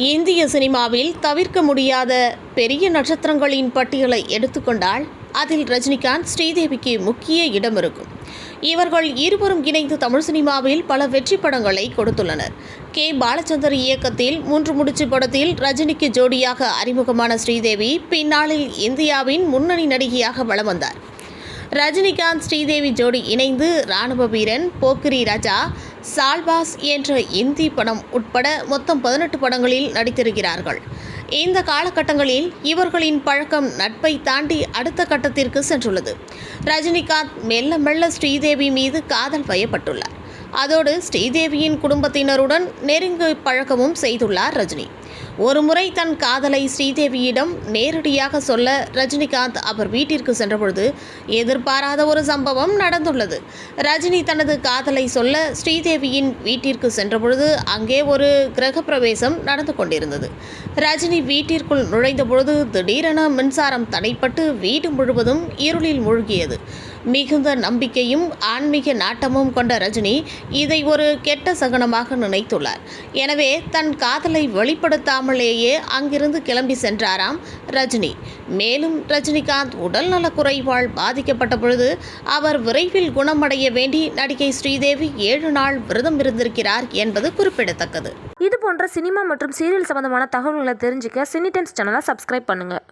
இந்திய சினிமாவில் தவிர்க்க முடியாத பெரிய நட்சத்திரங்களின் பட்டியலை எடுத்துக்கொண்டால் அதில் ரஜினிகாந்த் ஸ்ரீதேவிக்கு முக்கிய இடம் இருக்கும். இவர்கள் இருவரும் இணைந்து தமிழ் சினிமாவில் பல வெற்றி படங்களை கொடுத்துள்ளனர். கே. பாலச்சந்தர் இயக்கத்தில் மூன்று முடிச்சு படத்தில் ரஜினிக்கு ஜோடியாக அறிமுகமான ஸ்ரீதேவி பின்னாளில் இந்தியாவின் முன்னணி நடிகையாக வலம் வந்தார். ரஜினிகாந்த் ஸ்ரீதேவி ஜோடி இணைந்து ராணுவ வீரன் போக்கிரி ராஜா சால்பாஸ் என்ற இந்தி படம் உட்பட மொத்தம் பதினெட்டு படங்களில் நடித்திருக்கிறார்கள். இந்த காலகட்டங்களில் இவர்களின் பழக்கம் நட்பை தாண்டி அடுத்த கட்டத்திற்கு சென்றுள்ளது. ரஜினிகாந்த் மெல்ல மெல்ல ஸ்ரீதேவி மீது காதல் வயப்பட்டுள்ளார். அதோடு ஸ்ரீதேவியின் குடும்பத்தினருடன் நெருங்கி பழக்கமும் செய்துள்ளார் ரஜினி. ஒருமுறை தன் காதலை ஸ்ரீதேவியிடம் நேரடியாக சொல்ல ரஜினிகாந்த் அவர் வீட்டிற்கு சென்றபொழுது எதிர்பாராத ஒரு சம்பவம் நடந்துள்ளது. ரஜினி தனது காதலை சொல்ல ஸ்ரீதேவியின் வீட்டிற்கு சென்றபொழுது அங்கே ஒரு கிரகப்பிரவேசம் நடந்து கொண்டிருந்தது. ரஜினி வீட்டிற்குள் நுழைந்தபொழுது திடீரென மின்சாரம் தடைப்பட்டு வீடு முழுவதும் இருளில் மூழ்கியது. மிகுந்த நம்பிக்கையும் ஆன்மீக நாட்டமும் கொண்ட ரஜினி இதை ஒரு கெட்ட சகனமாக நினைத்துள்ளார். எனவே தன் காதலை வெளிப்படுத்தாமலேயே அங்கிருந்து கிளம்பி சென்றாராம் ரஜினி. மேலும் ரஜினிகாந்த் உடல்நலக் குறைவால் பாதிக்கப்பட்ட பொழுது அவர் விரைவில் குணமடைய வேண்டி நடிகை ஸ்ரீதேவி ஏழு நாள் விரதம் இருந்திருக்கிறார் என்பது குறிப்பிடத்தக்கது. இது போன்ற சினிமா மற்றும் சீரியல் சம்பந்தமான தகவல்களை தெரிஞ்சுக்க சினிடென்ஸ் சேனலை சப்ஸ்கிரைப் பண்ணுங்கள்